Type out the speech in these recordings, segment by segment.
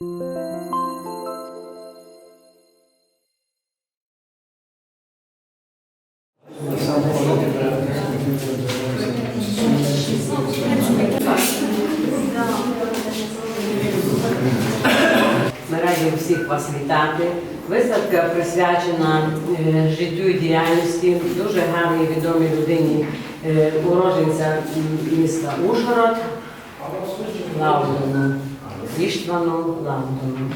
Ми раді всіх вас вітати. Виставка присвячена е, життю і діяльності дуже гарній відомій людині е, уроженця міста Ужгород Лаудону. Іштвану Лаудону.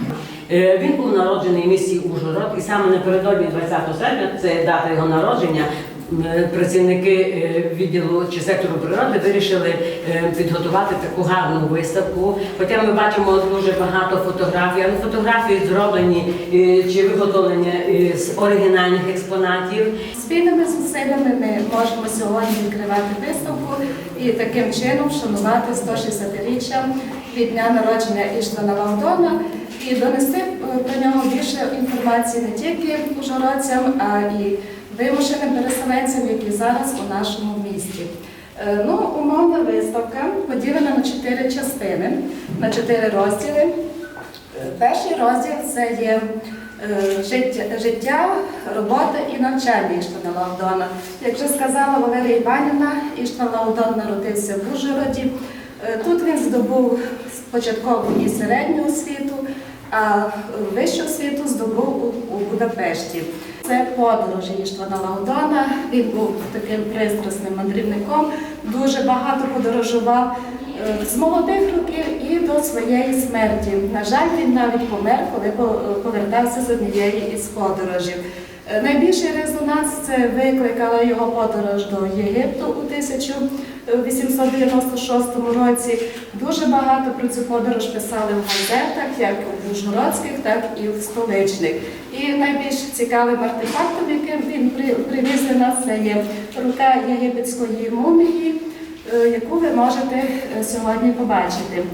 Е, Він був народжений в місті Ужгород, і саме напередодні 20 серпня, це дата його народження. М, Працівники е, відділу чи сектору природи вирішили е, підготувати таку гарну виставку. Хоча ми бачимо дуже багато фотографій, але фотографії зроблені е, чи виготовлені е, з оригінальних експонатів. Спільними зусиллями ми можемо сьогодні відкривати виставку і таким чином вшанувати 160-річчя від дня народження Іштвана Лаудона і донести е, про нього більше інформації не тільки ужгородцям, а і вимушеним переселенцям, які зараз у нашому місті. Е, Ну, умовна виставка поділена на чотири частини, на чотири розділи. Е, Перший розділ це є е, життя, робота і навчання Іштвана Лаудона. Як вже сказала Валерія Іванівна, Іштван Лаудон народився в Ужгороді. Тут він здобув початкову і середню освіту, а вищу освіту здобув у Будапешті. Це подорожі Іштвана Лаудона. Він був таким пристрасним мандрівником, дуже багато подорожував з молодих років і до своєї смерті. На жаль, він навіть помер, коли повертався з однієї із подорожів. Е, Найбільший резонанс це викликала його подорож до Єгипту у 1896 році. Дуже багато про цю подорож писали в газетах, як у Ужгородських, так і в столичних. І найбільш цікавим артефактом, яким він привіз для нас, це є рука єгипетської мумії, е, яку ви можете е, сьогодні побачити.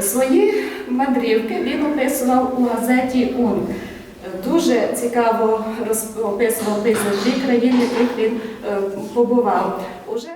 Свої мандрівки він описував у газеті УН. Дуже цікаво описував пейзажі країн, в яких він е, побував. Уже